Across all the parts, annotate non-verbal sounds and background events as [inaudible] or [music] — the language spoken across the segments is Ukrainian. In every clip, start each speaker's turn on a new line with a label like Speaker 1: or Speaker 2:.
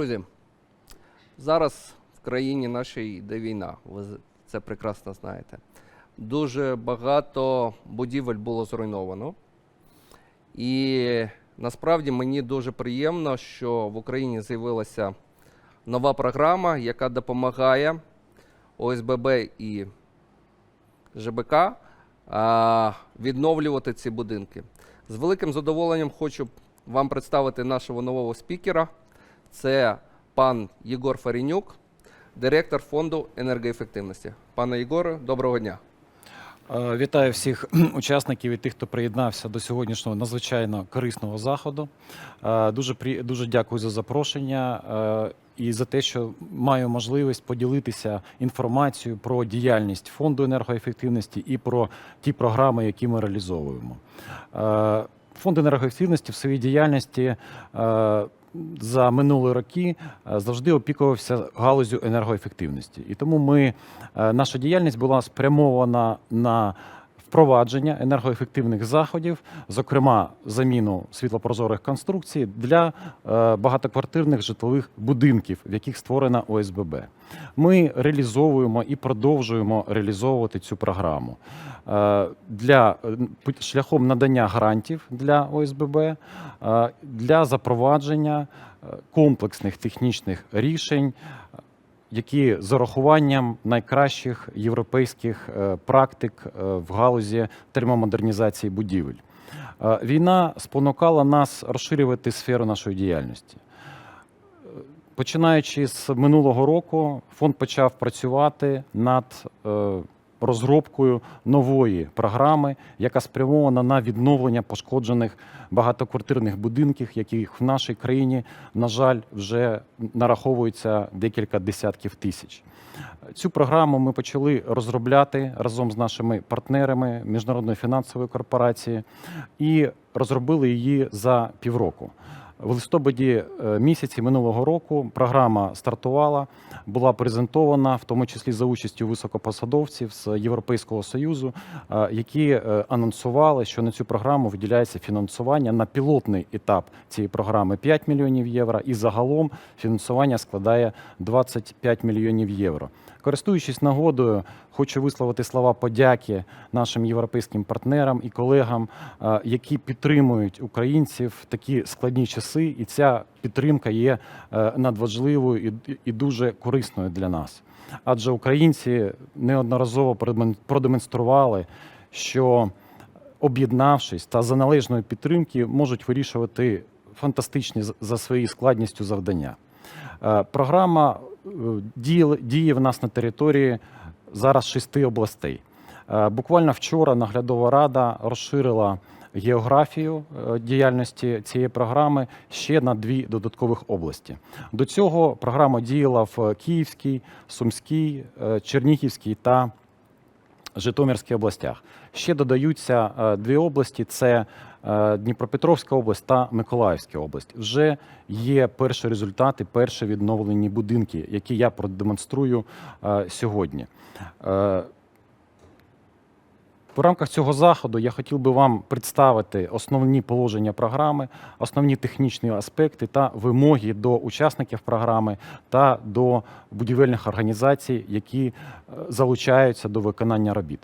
Speaker 1: Друзі, зараз в країні нашій йде війна, ви це прекрасно знаєте. Дуже багато будівель було зруйновано. І насправді мені дуже приємно, що в Україні з'явилася нова програма, яка допомагає ОСББ і ЖБК відновлювати ці будинки. З великим задоволенням хочу вам представити нашого нового спікера. Це пан Єгор Фарінюк, директор фонду енергоефективності. Пане Єгоре, доброго дня.
Speaker 2: Е, Вітаю всіх [clears throat] учасників і тих, хто приєднався до сьогоднішнього надзвичайно корисного заходу. Е, Дуже дуже дякую за запрошення е, і за те, що маю можливість поділитися інформацією про діяльність фонду енергоефективності і про ті програми, які ми реалізовуємо. Фонд енергоефективності в своїй діяльності за минулі роки е, завжди опікувався галузю енергоефективності. І тому ми, е, наша діяльність була спрямована на впровадження енергоефективних заходів, зокрема заміну світлопрозорих конструкцій для е, багатоквартирних житлових будинків, в яких створена ОСББ. Ми реалізовуємо і продовжуємо реалізовувати цю програму е, для е, шляхом надання грантів для ОСББ, для запровадження комплексних технічних рішень, які з урахуванням найкращих європейських е, практик е, в галузі термомодернізації будівель. Е, Війна спонукала нас розширювати сферу нашої діяльності. Починаючи з минулого року, фонд почав працювати над розробкою нової програми, яка спрямована на відновлення пошкоджених багатоквартирних будинків, яких в нашій країні, на жаль, вже нараховується декілька десятків тисяч. Цю програму ми почали розробляти разом з нашими партнерами Міжнародної фінансової корпорації і розробили її за півроку. В листопаді е, місяці минулого року програма стартувала, була презентована, в тому числі за участю високопосадовців з Європейського союзу, е, які е, анонсували, що на цю програму виділяється фінансування на пілотний етап цієї програми 5 мільйонів євро, і загалом фінансування складає 25 мільйонів євро. Користуючись нагодою, хочу висловити слова подяки нашим європейським партнерам і колегам, е, які підтримують українців в такі складні часи, і ця підтримка є е, надважливою і, дуже корисною для нас. Адже українці неодноразово продемонстрували, що об'єднавшись та за належної підтримки, можуть вирішувати фантастичні за своєю складністю завдання. Е, Програма діє, діє в нас на території зараз шести областей. Е, Буквально вчора наглядова рада розширила географію е, діяльності цієї програми ще на дві додаткових області. До цього програма діяла в Київській, Сумській, е, Чернігівській та Житомирській областях. Ще додаються е, дві області: це е, Дніпропетровська область та Миколаївська область. Вже є перші результати, перші відновлені будинки, які я продемонструю е, сьогодні. В рамках цього заходу я хотів би вам представити основні положення програми, основні технічні аспекти та вимоги до учасників програми та до будівельних організацій, які е, залучаються до виконання робіт.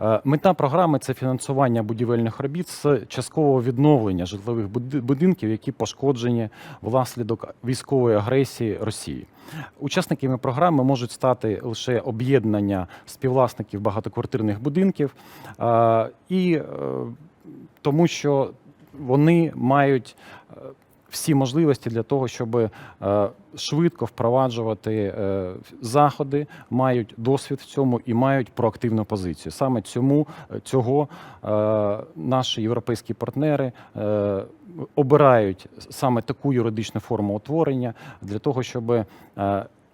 Speaker 2: Е, Мета програми це фінансування будівельних робіт з часткового відновлення житлових буди- будинків, які пошкоджені внаслідок військової агресії Росії. Учасниками програми можуть стати лише об'єднання співвласників багатоквартирних будинків, і е, тому що вони мають е, всі можливості для того, щоб е, швидко впроваджувати заходи, мають досвід в цьому і мають проактивну позицію. Саме цьому цього наші європейські партнери обирають саме таку юридичну форму утворення для того, щоб е,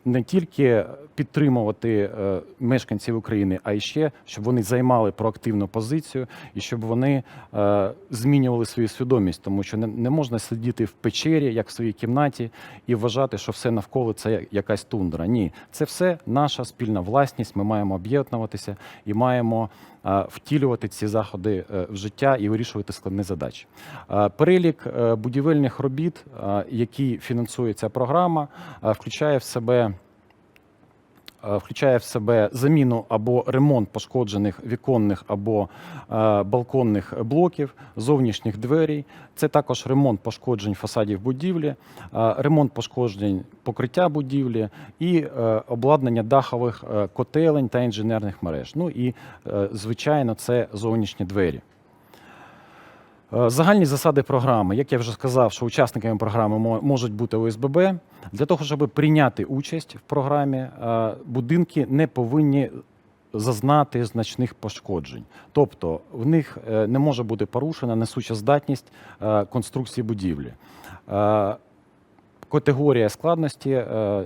Speaker 2: не тільки підтримувати е, мешканців України, а й ще щоб вони займали проактивну позицію і щоб вони е, змінювали свою свідомість, тому що не, можна сидіти в печері, як в своїй кімнаті, і вважати, що все навколо це якась тундра. Ні, це все наша спільна власність. Ми маємо об'єднуватися і маємо втілювати ці заходи е, в життя і вирішувати складні задачі. Е, Перелік е, будівельних робіт, е, які фінансує ця програма, е, включає в себе. Е, Включає в себе заміну або ремонт пошкоджених віконних або е, балконних блоків, зовнішніх дверей. Це також ремонт пошкоджень фасадів будівлі, е, ремонт пошкоджень покриття будівлі і обладнання дахових котелень та інженерних мереж. Ну і, звичайно, це зовнішні двері. Е, Загальні засади програми, як я вже сказав, що учасниками програми можуть бути ОСББ. Для того, щоб прийняти участь в програмі, е, будинки не повинні зазнати значних пошкоджень. Тобто в них е, не може бути порушена несуча здатність конструкції будівлі. Категорія складності е,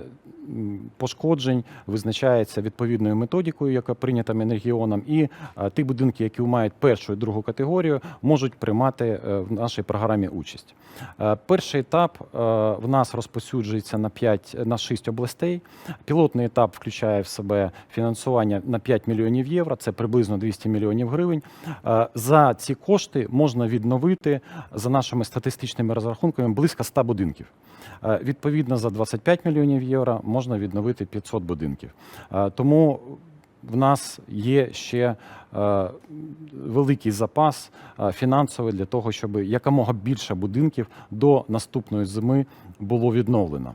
Speaker 2: пошкоджень визначається відповідною методикою, яка прийнята Мінрегіоном, і е, ті будинки, які мають першу і другу категорію, можуть приймати е, в нашій програмі участь. Перший етап в нас розповсюджується на 5, на 6 областей. Пілотний етап включає в себе фінансування на 5 мільйонів євро, це приблизно 200 мільйонів гривень. За ці кошти можна відновити за нашими статистичними розрахунками близько 100 будинків. Е, Відповідно, за 25 мільйонів євро можна відновити 500 будинків. Е, Тому в нас є ще е, великий запас фінансовий для того, щоб якомога більше будинків до наступної зими було відновлено.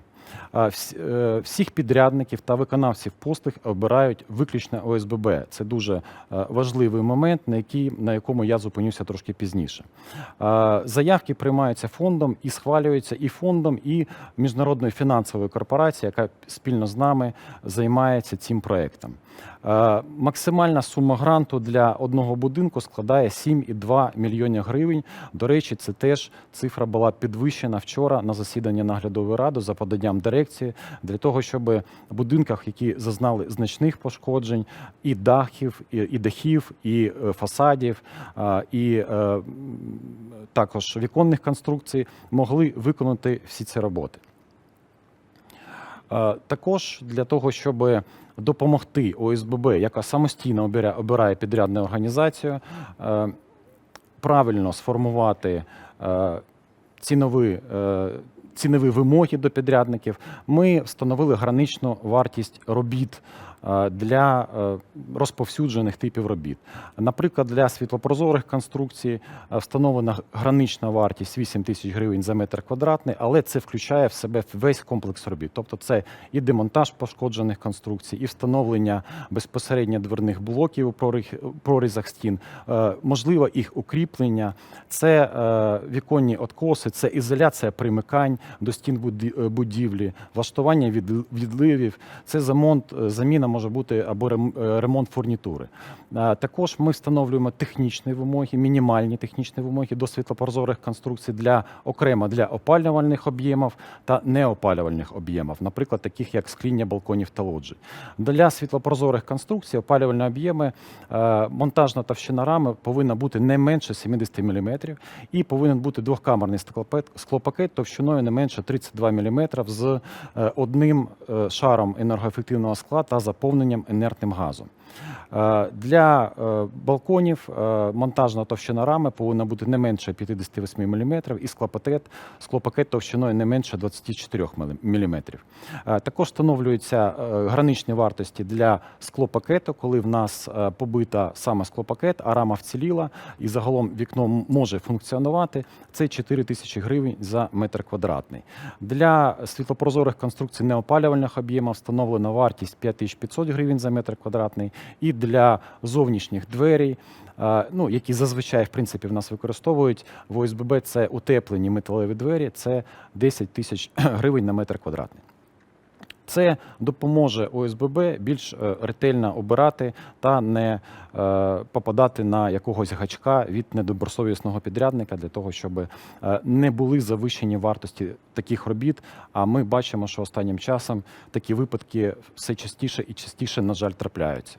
Speaker 2: Е, вс- Всіх підрядників та виконавців послуг обирають виключно ОСББ. Це дуже е, важливий момент, на, який, на якому я зупинюся трошки пізніше. Заявки приймаються фондом і схвалюються і фондом, і міжнародною фінансовою корпорацією, яка спільно з нами займається цим проектом. Максимальна сума гранту для одного будинку складає 7,2 мільйони гривень. До речі, це теж цифра була підвищена вчора на засіданні наглядової ради за поданням дирекції для того, щоб в будинках, які зазнали значних пошкоджень, і дахів, і, і дахів, і е, фасадів, і е, також віконних конструкцій, могли виконати всі ці роботи. Також для того, щоб допомогти ОСББ, яка самостійно обирає, підрядну організацію, е, правильно сформувати цінові, цінові вимоги до підрядників, ми встановили граничну вартість робіт для е, розповсюджених типів робіт. Наприклад, для світлопрозорих конструкцій е, встановлена гранична вартість 8 тисяч гривень за метр квадратний, але це включає в себе весь комплекс робіт. Тобто це і демонтаж пошкоджених конструкцій, і встановлення безпосередньо дверних блоків у прорізах стін, е, можливо, їх укріплення, це е, віконні откоси, це ізоляція примикань до стін е, будівлі, влаштування від- відливів, це замонт, е, заміна може бути або е, ремонт фурнітури. Е, Також ми встановлюємо технічні вимоги, мінімальні технічні вимоги до світлопрозорих конструкцій для окремо для опалювальних об'ємів та неопалювальних об'ємів, наприклад, таких як скління балконів та лоджій. Для світлопрозорих конструкцій опалювальні об'єми е, монтажна товщина рами повинна бути не менше 70 мм і повинен бути двохкамерний склопакет, товщиною не менше 32 мм з одним шаром енергоефективного скла та заповненням інертним газом. Е, Для е, балконів е, монтажна товщина рами повинна бути не менше 58 мм і склопакет, склопакет товщиною не менше 24 мм. Також встановлюються граничні вартості для склопакету, коли в нас побита саме склопакет, а рама вціліла і загалом вікно може функціонувати. Це 4 тисячі гривень за метр квадратний. Для світлопрозорих конструкцій неопалювальних об'ємів встановлена вартість 5500 гривень за метр квадратний. І для зовнішніх дверей, е, ну, які зазвичай в принципі в нас використовують в ОСББ, це утеплені металеві двері, це 10 тисяч [clears throat] гривень на метр квадратний. Це допоможе ОСББ більш е, ретельно обирати та не е, попадати на якогось гачка від недобросовісного підрядника для того, щоб не були завищені вартості таких робіт. А ми бачимо, що останнім часом такі випадки все частіше і частіше, на жаль, трапляються.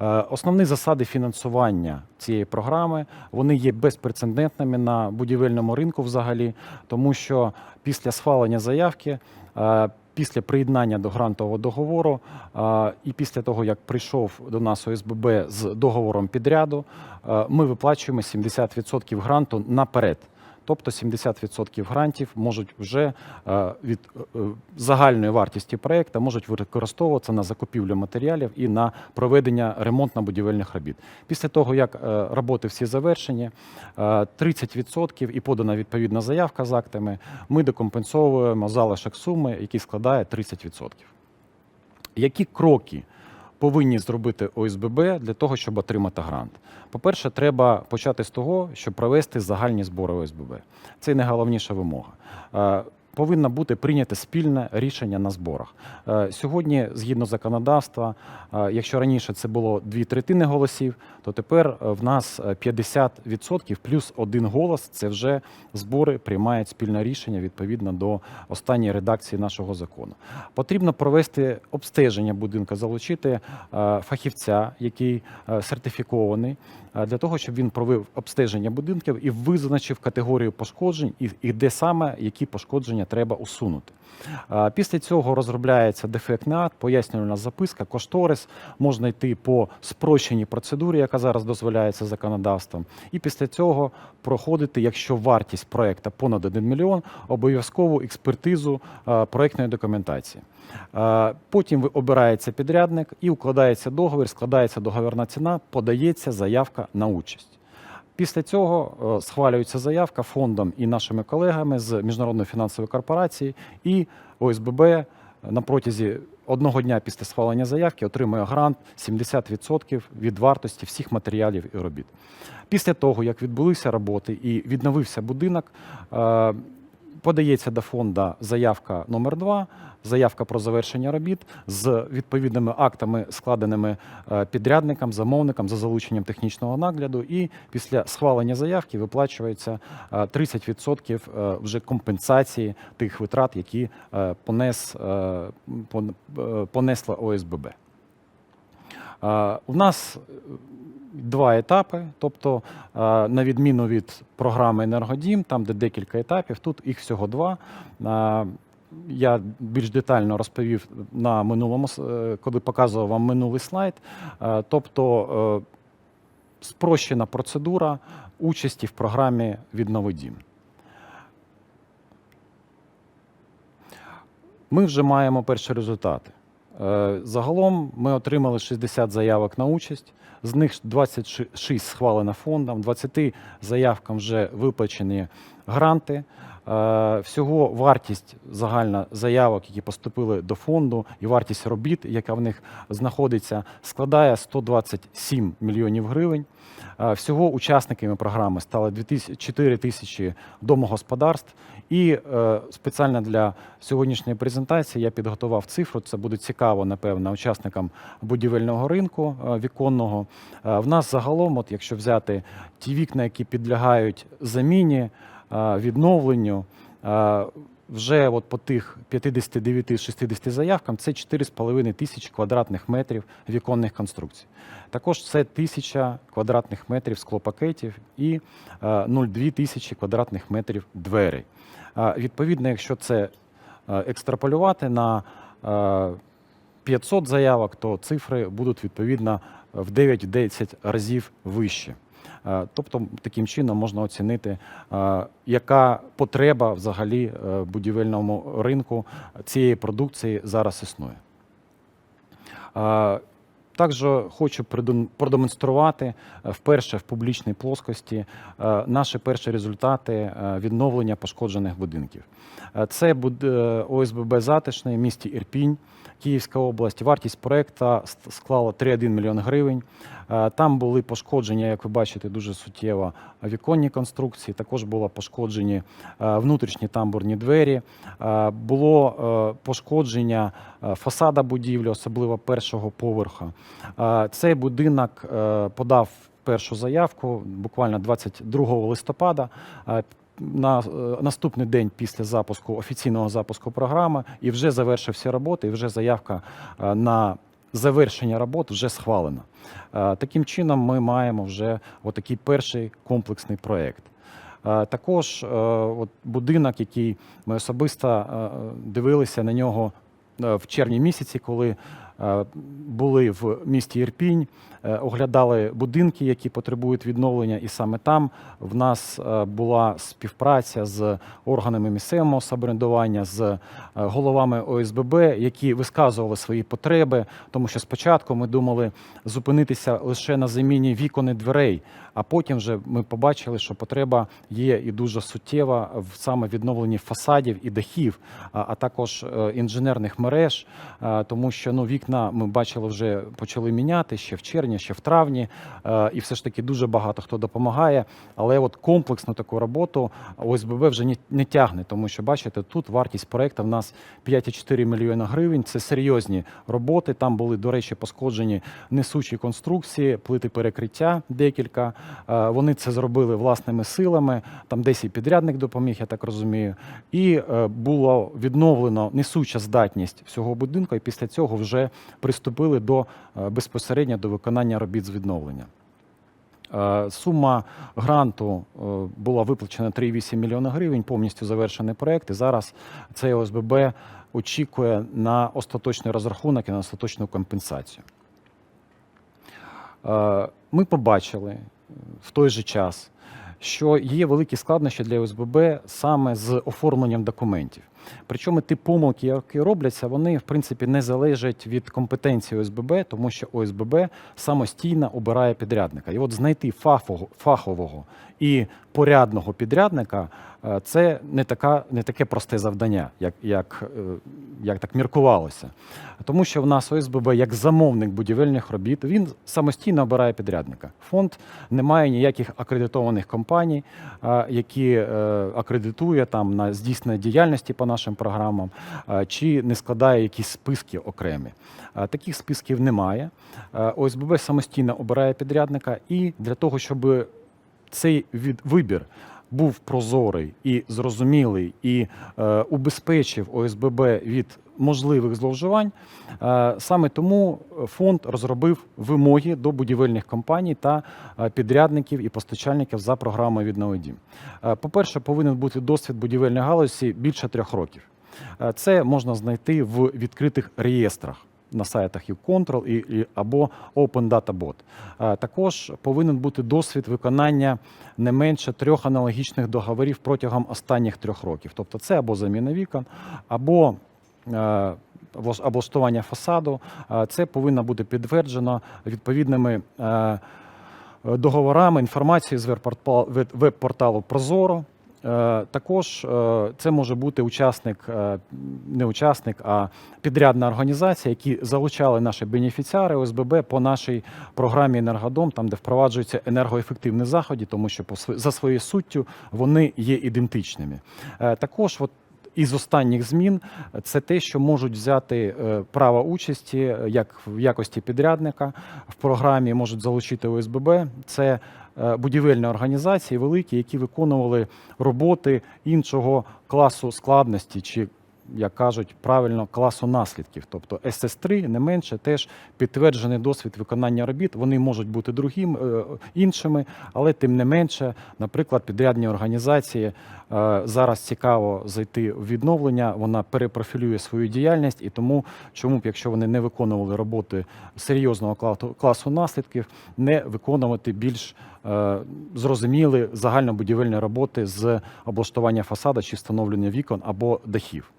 Speaker 2: Е, Основні засади фінансування цієї програми вони є безпрецедентними на будівельному ринку взагалі, тому що після схвалення заявки е, після приєднання до грантового договору е, і після того, як прийшов до нас ОСББ з договором підряду, ми виплачуємо 70% гранту наперед. Тобто 70% грантів можуть вже е, від е, загальної вартості проєкту можуть використовуватися на закупівлю матеріалів і на проведення ремонтно-будівельних робіт. Після того, як е, роботи всі завершені, е, 30% і подана відповідна заявка з актами, ми докомпенсовуємо залишок суми, який складає 30%. Які кроки повинні зробити ОСББ для того, щоб отримати грант? По-перше, треба почати з того, щоб провести загальні збори ОСББ. Це найголовніша вимога. Повинно бути прийнято спільне рішення на зборах. Е, Сьогодні, згідно законодавства, е, якщо раніше це було дві третини голосів, то тепер е, в нас е, 50% плюс один голос це вже збори приймають спільне рішення відповідно до останньої редакції нашого закону. Потрібно провести обстеження будинку, залучити фахівця, який сертифікований, для того, щоб він провів обстеження будинків і визначив категорію пошкоджень, і де саме які пошкодження треба усунути. Після цього розробляється дефектний акт, пояснювальна записка, кошторис. Можна йти по спрощеній процедурі, яка зараз дозволяється законодавством. І після цього проходити, якщо вартість проекту понад 1 мільйон, обов'язкову експертизу проектної документації. Потім обирається підрядник і укладається договір, складається договірна ціна, подається заявка на участь. Після цього е, схвалюється заявка фондом і нашими колегами з Міжнародної фінансової корпорації і ОСББ на протязі одного дня після схвалення заявки отримує грант 70% від вартості всіх матеріалів і робіт. Після того, як відбулися роботи і відновився будинок, е, подається до фонду заявка номер 2 заявка про завершення робіт з відповідними актами, складеними е, підрядником, замовником за залученням технічного нагляду. І після схвалення заявки виплачується е, 30% е, вже компенсації тих витрат, які е, понес, е, пон- е, понесла ОСББ. Е, У нас е, два етапи, тобто, е, на відміну від програми Енергодім, там де декілька етапів, тут їх всього два. Е, Я більш детально розповів на минулому, е, коли показував вам минулий слайд. Тобто спрощена процедура участі в програмі «Відновидім». Ми вже маємо перші результати. Загалом ми отримали 60 заявок на участь, з них 26 схвалено фондом, 20 заявкам вже виплачені гранти. Е, Всього вартість загальна заявок, які поступили до фонду, і вартість робіт, яка в них знаходиться, складає 127 мільйонів гривень. Е, Всього учасниками програми 2000 4 тисячі домогосподарств. І е, спеціально для сьогоднішньої презентації я підготував цифру. Це буде цікаво, напевно, учасникам будівельного ринку віконного. В нас загалом, от якщо взяти ті вікна, які підлягають заміні, відновленню, е, вже от по тих 59-60 заявкам це 4,5 тисячі квадратних метрів віконних конструкцій. Також це тисяча квадратних метрів склопакетів і е, 0,2 тисячі квадратних метрів дверей. Е, Відповідно, якщо це е, екстраполювати на е, 500 заявок, то цифри будуть відповідно в 9-10 разів вищі. Е, Тобто таким чином можна оцінити, е, яка потреба взагалі е, будівельному ринку цієї продукції зараз існує. Також хочу продемонструвати вперше в публічній плоскості наші перші результати відновлення пошкоджених будинків. Це ОСББ Затишний в місті Ірпінь, Київська область. Вартість проекту склала 3,1 мільйон гривень. Е, Там були пошкодження, як ви бачите, дуже суттєво віконні конструкції. Також було пошкоджені е, внутрішні тамбурні двері. Е, Було пошкодження фасада будівлі, особливо першого поверха. Цей будинок подав першу заявку буквально 22 листопада. На е, наступний день після запуску офіційного запуску програми і вже завершив всі роботи, і вже заявка е, на завершення робот вже схвалена. Е, Таким чином, ми маємо вже отакий перший комплексний проєкт. Також от будинок, який ми особисто дивилися на нього в червні місяці, коли були в місті Ірпінь, е, оглядали будинки, які потребують відновлення, і саме там в нас е, була співпраця з органами місцевого самоврядування, з е, головами ОСББ, які висказували свої потреби, тому що спочатку ми думали зупинитися лише на заміні вікон і дверей, а потім вже ми побачили, що потреба є і дуже суттєва в саме відновленні фасадів і дахів, а, також е, інженерних мереж, е, тому що ну вікна ми бачили вже почали міняти ще в червні, ще в травні, е, і все ж таки дуже багато хто допомагає. Але от комплексну таку роботу ОСББ вже не, не тягне, тому що бачите, тут вартість проекту в нас 5,4 мільйона гривень. Це серйозні роботи. Там були, до речі, пошкоджені несучі конструкції, плити перекриття декілька. Е, Вони це зробили власними силами. Там десь і підрядник допоміг, я так розумію. І е, було відновлено несуча здатність всього будинку, і після цього вже приступили до е, безпосередньо до виконання робіт з відновлення. Е, Сума гранту е, була виплачена 3,8 мільйона гривень, повністю завершений проект. І зараз цей ОСББ очікує на остаточний розрахунок і на остаточну компенсацію. Ми побачили в той же час, що є великі складнощі для ОСББ саме з оформленням документів. Причому ті помилки, які робляться, вони в принципі не залежать від компетенції ОСББ, тому що ОСББ самостійно обирає підрядника. І от знайти фахового, і порядного підрядника е, це не, така, не таке просте завдання, як, як, е, як так міркувалося. Тому що в нас ОСББ, як замовник будівельних робіт, він самостійно обирає підрядника. Фонд не має ніяких акредитованих компаній, які е, акредитує там на здійснення діяльності по нашим програмам, чи не складає якісь списки окремі. Таких списків немає. ОСББ самостійно обирає підрядника, і для того, щоб цей вибір був прозорий і зрозумілий, і е, убезпечив ОСББ від можливих зловживань. Е, саме тому фонд розробив вимоги до будівельних компаній та е, підрядників і постачальників за програмою «Віднови дім». Е, По-перше, повинен бути досвід будівельної галузі більше трьох років. Е, Це можна знайти в відкритих реєстрах на сайтах YouControl і, і, або Open Data Bot. Також повинен бути досвід виконання не менше трьох аналогічних договорів протягом останніх трьох років. Тобто це або заміна вікон, або е, облаштування фасаду. Це повинно бути підтверджено відповідними е, договорами, інформацією з веб-порталу Прозоро. Е, Також е, це може бути учасник, е, не учасник, а підрядна організація, які залучали наші бенефіціари ОСББ по нашій програмі Енергодом, там де впроваджуються енергоефективні заходи, тому що за своєю суттю вони є ідентичними. Також от із останніх змін це те, що можуть взяти е, право участі е, як в якості підрядника в програмі, можуть залучити ОСББ. Це е, будівельні організації великі, які виконували роботи іншого класу складності чи. Як кажуть правильно, класу наслідків, тобто СС3 не менше, теж підтверджений досвід виконання робіт. Вони можуть бути другим е, іншими, але тим не менше, наприклад, підрядні організації е, зараз цікаво зайти в відновлення. Вона перепрофілює свою діяльність, і тому, чому б, якщо вони не виконували роботи серйозного класу наслідків, не виконувати більш е, зрозуміли загальнобудівельні роботи з облаштування фасада чи встановлення вікон або дахів.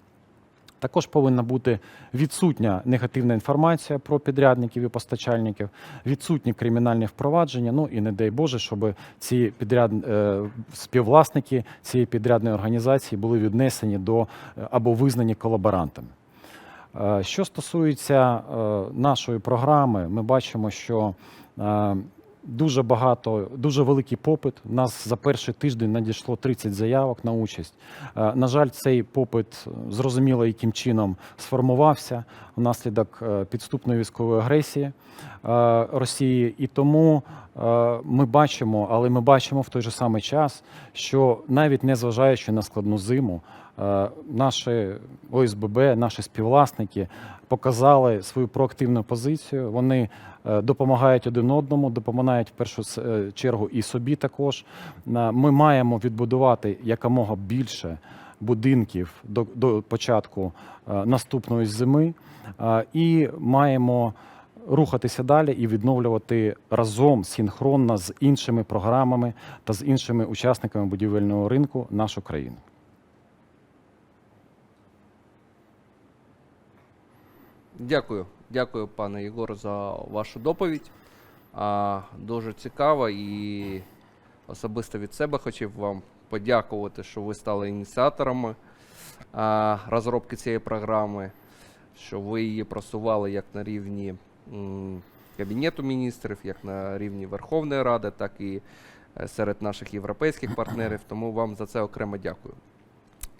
Speaker 2: Також повинна бути відсутня негативна інформація про підрядників і постачальників, відсутні кримінальні впровадження. Ну і не дай Боже, щоб ці підряд е, співвласники цієї підрядної організації були віднесені до е, або визнані колаборантами. Е, Що стосується нашої програми, ми бачимо, що дуже багато, дуже великий попит. У нас за перший тиждень надійшло 30 заявок на участь. Е, На жаль, цей попит е, зрозуміло, яким чином сформувався внаслідок е, підступної військової агресії Росії, і тому ми бачимо, але ми бачимо в той же самий час, що навіть незважаючи на складну зиму, наші ОСББ, наші співвласники показали свою проактивну позицію. Вони е, допомагають один одному, допомагають в першу е, чергу і собі також. Ми маємо відбудувати якомога більше будинків до, до початку е, наступної зими е, і маємо рухатися далі і відновлювати разом синхронно з іншими програмами та з іншими учасниками будівельного ринку нашу країну.
Speaker 1: Дякую, дякую, пане Єгор, за вашу доповідь. А, дуже цікаво і особисто від себе хотів вам подякувати, що ви стали ініціаторами а, розробки цієї програми, що ви її просували як на рівні м, Кабінету міністрів, як на рівні Верховної Ради, так і е, серед наших європейських партнерів. Тому вам за це окремо дякую.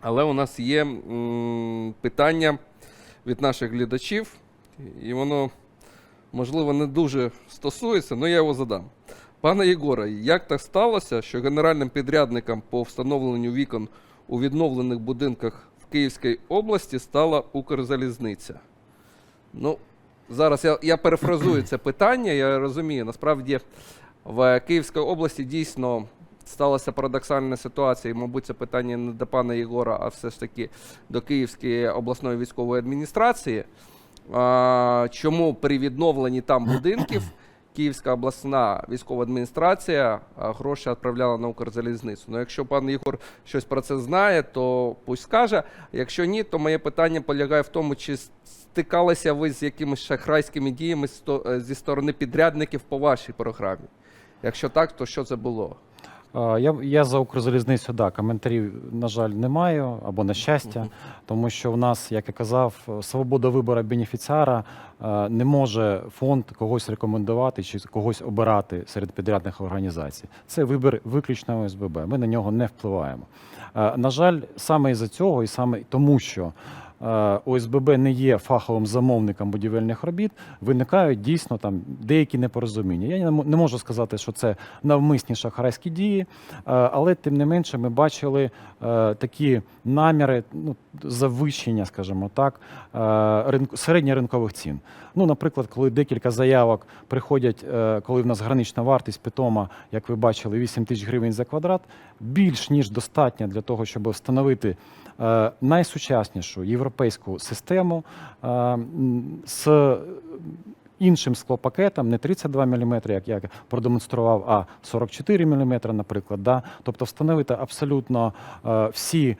Speaker 1: Але у нас є м, питання від наших глядачів, і воно, можливо, не дуже стосується, але я його задам. Пане Єгоре, як так сталося, що генеральним підрядником по встановленню вікон у відновлених будинках в Київській області стала Укрзалізниця? Ну, зараз я, я перефразую це питання. Я розумію, насправді в Київській області дійсно сталася парадоксальна ситуація, і, мабуть, це питання не до пана Єгора, а все ж таки до Київської обласної військової адміністрації. А, чому при відновленні там будинків Київська обласна військова адміністрація гроші відправляла на Укрзалізницю? Ну, якщо пан Єгор щось про це знає, то пусть скаже. Якщо ні, то моє питання полягає в тому, чи стикалися ви з якимись шахрайськими діями е, зі сторони підрядників по вашій програмі? Якщо так, то що це було?
Speaker 2: Я, я за Укрзалізницю, да, коментарів, на жаль, не маю, або на щастя, тому що в нас, як я казав, свобода вибору бенефіціара не може фонд когось рекомендувати чи когось обирати серед підрядних організацій. Це вибір виключно ОСББ. Ми на нього не впливаємо. На жаль, саме із-за цього, і саме тому, що ОСББ не є фаховим замовником будівельних робіт, виникають дійсно там деякі непорозуміння. Я не можу сказати, що це навмисні шахрайські дії, е, але тим не менше ми бачили е, такі наміри ну, завищення, скажімо так, е, ринку, середньоринкових цін. Ну, наприклад, коли декілька заявок приходять, е, коли в нас гранична вартість питома, як ви бачили, 8 тисяч гривень за квадрат, більш ніж достатня для того, щоб встановити е, найсучаснішу європейську систему з іншим склопакетом, не 32 мм, як я продемонстрував, а 44 мм, наприклад. Да? Тобто встановити абсолютно всі.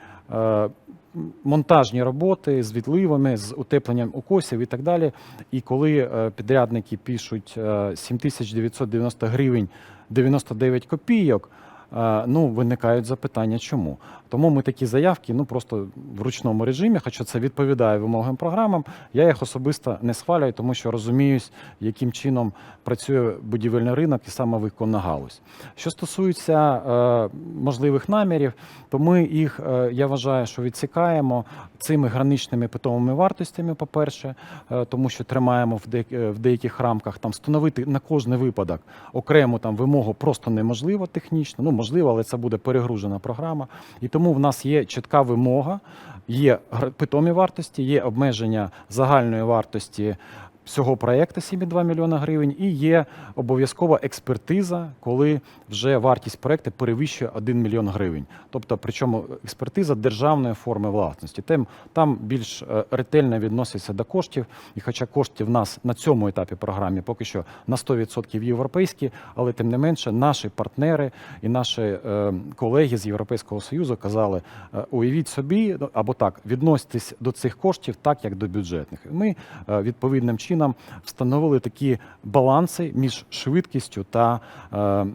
Speaker 2: Монтажні роботи з відливами, з утепленням укосів і так далі. І коли е, підрядники пишуть е, 7990 гривень 99 копійок, е, ну виникають запитання, чому. Тому ми такі заявки ну просто в ручному режимі, хоча це відповідає вимогам програмам. Я їх особисто не схвалюю, тому що розуміюсь, яким чином працює будівельний ринок і саме виконна галузь. Що стосується е, можливих намірів, то ми їх, е, я вважаю, що відсікаємо цими граничними питомими вартостями, по-перше, е, тому що тримаємо в, де, е, в деяких рамках там встановити на кожний випадок окрему там вимогу просто неможливо технічно. Ну можливо, але це буде перегружена програма. І тому в нас є чітка вимога, є питомі вартості, є обмеження загальної вартості всього проєкту 7,2 мільйона гривень, і є обов'язкова експертиза, коли вже вартість проєкту перевищує 1 мільйон гривень. Тобто, причому експертиза державної форми власності. Тим там більш е, ретельно відноситься до коштів. І хоча кошти в нас на цьому етапі програми поки що на 100% європейські, але тим не менше наші партнери і наші е, колеги з Європейського Союзу казали: е, уявіть собі, ну, або так, відноситесь до цих коштів так, як до бюджетних. Ми відповідним чином встановили такі баланси між швидкістю та, е,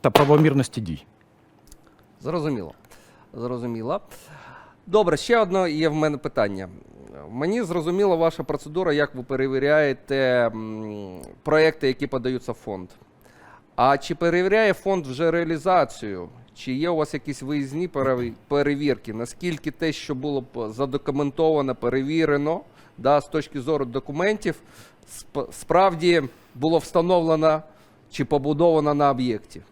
Speaker 2: та правомірності дій.
Speaker 1: Зрозуміло. Зрозуміло. Добре, ще одне є в мене питання. Мені зрозуміла ваша процедура, як ви перевіряєте проекти, які подаються в фонд. А чи перевіряє фонд вже реалізацію? Чи є у вас якісь виїзні перевірки? Наскільки те, що було задокументовано, перевірено, да, з точки зору документів, сп- справді було встановлено чи побудовано на об'єкті?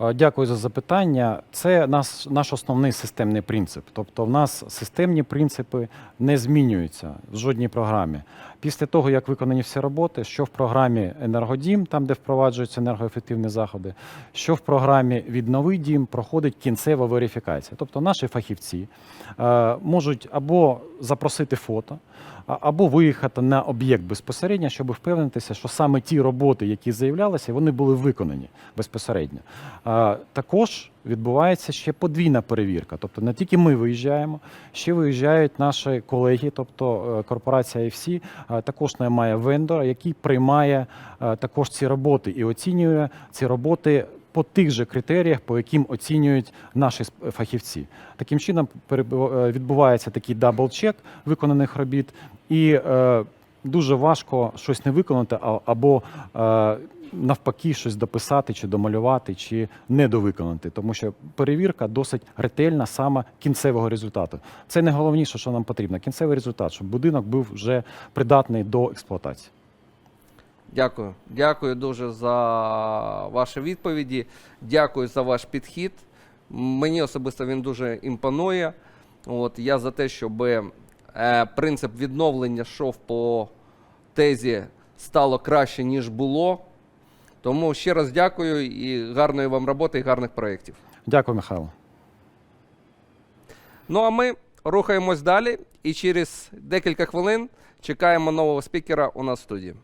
Speaker 2: Е, Дякую за запитання. Це наш, наш основний системний принцип. Тобто, в нас системні принципи не змінюються в жодній програмі. Після того, як виконані всі роботи, що в програмі Енергодім, там де впроваджуються енергоефективні заходи, що в програмі Віднови дім проходить кінцева верифікація. Тобто наші фахівці е, можуть або запросити фото, або виїхати на об'єкт безпосередньо, щоб впевнитися, що саме ті роботи, які заявлялися, вони були виконані безпосередньо. Також відбувається ще подвійна перевірка. Тобто не тільки ми виїжджаємо, ще виїжджають наші колеги, тобто е, корпорація IFC також наймає вендора, який приймає е, також ці роботи і оцінює ці роботи. По тих же критеріях, по яким оцінюють наші фахівці, таким чином е, відбувається такий дабл-чек виконаних робіт, і е, дуже важко щось не виконати, або е, навпаки щось дописати, чи домалювати, чи недовиконати, тому що перевірка досить ретельна саме кінцевого результату. Це найголовніше, що нам потрібно. Кінцевий результат, щоб будинок був вже придатний до експлуатації.
Speaker 1: Дякую. Дякую дуже за ваші відповіді. Дякую за ваш підхід. Мені особисто він дуже імпонує. От, я за те, щоб е, принцип відновлення йшов по тезі стало краще, ніж було. Тому ще раз дякую і гарної вам роботи і гарних проєктів.
Speaker 2: Дякую, Михайло.
Speaker 1: Ну а ми рухаємось далі і через декілька хвилин чекаємо нового спікера у нас в студії.